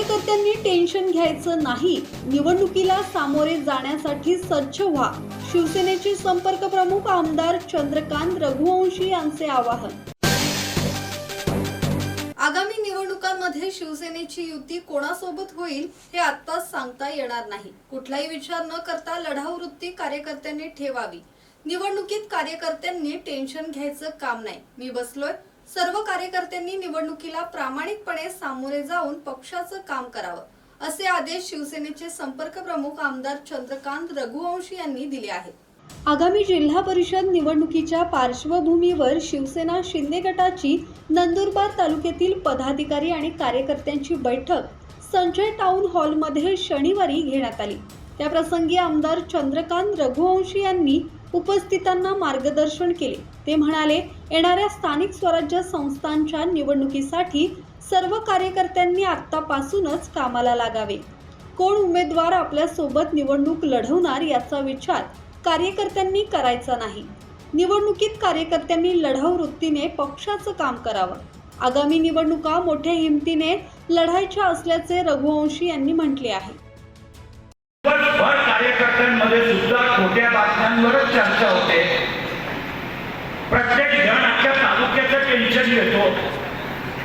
कार्यकर्त्यांनी टेन्शन घ्यायचं नाही. निवडणुकीला सामोरे जाण्यासाठी सज्ज व्हा. शिवसेनेचे संपर्क प्रमुख आमदार चंद्रकांत रघुवंशी यांचे आवाहन. आगामी निवडणुकांमध्ये शिवसेनेची युती कोणासोबत होईल हे आत्ताच सांगता येणार नाही. कुठलाही विचार न करता लढाऊ वृत्ती कार्यकर्त्यांनी ठेवावी. निवडणुकीत कार्यकर्त्यांनी टेन्शन घ्यायचं काम नाही. मी बसलोय. सर्व कार्यकर्त्यांनी निवडणुकीला प्रामाणिकपणे सामोरे जाऊन पक्षाचं काम करावं असे आदेश शिवसेनेचे संपर्क प्रमुख आमदार चंद्रकांत रघुवंशी यांनी दिले आहेत. आगामी जिल्हा परिषद निवडणुकीच्या पार्श्वभूमीवर शिवसेना शिंदे गटाची नंदुरबार तालुक्यातील पदाधिकारी आणि कार्यकर्त्यांची बैठक संजय टाउन हॉलमध्ये शनिवारी घेण्यात आली. त्याप्रसंगी आमदार चंद्रकांत रघुवंशी यांनी उपस्थितांना मार्गदर्शन केले. ते म्हणाले येणाऱ्या स्थानिक स्वराज्य संस्थांच्या निवडणुकीसाठी सर्व कार्यकर्त्यांनी आत्तापासूनच कामाला लागावे. कोण उमेदवार आपल्यासोबत निवडणूक लढवणार याचा विचार कार्यकर्त्यांनी करायचा नाही. निवडणुकीत कार्यकर्त्यांनी लढाऊ वृत्तीने पक्षाचं काम करावं. आगामी निवडणुका मोठ्या हिमतीने लढायच्या असल्याचे रघुवंशी यांनी म्हटले आहे. पण कार्यकर्त्यांमध्ये सुद्धा खोट्या बातम्यांवरच चर्चा होते. प्रत्येक जण आपल्या तालुक्याचं टेन्शन घेतो.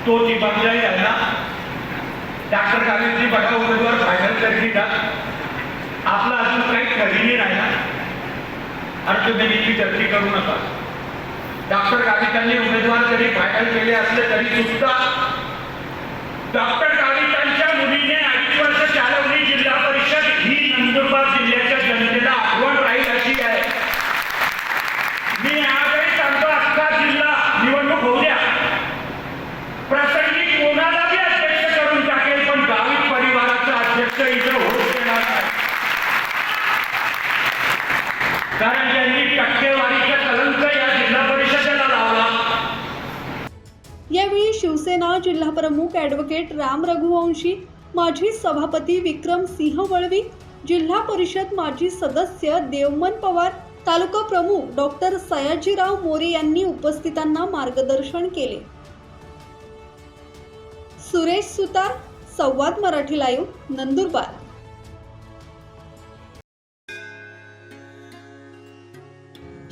तो ती यांना आहे डॉक्टर गांधीजी बघा उमेदवार फायनल करतील का आपला अजून काही कधीही नाही ना? अरे तुम्ही गर्दी करू नका. डॉक्टर गावितांनी उमेदवार जरी फायनल केले असले तरी सुद्धा डॉक्टर कारण त्यांनी टक्केवारीचा कलंक या जिल्हा परिषदेला लावला. यावेळी शिवसेना जिल्हा प्रमुख ॲडव्होकेट राम रघुवंशी माजी सभापती विक्रम सिंह वळवी जिल्हा परिषद माजी सदस्य देवमन पवार तालुका प्रमुख डॉक्टर सयाजीराव मोरे यांनी उपस्थितांना मार्गदर्शन केले. सुरेश सुतार संवाद मराठी लाईव्ह नंदुरबार.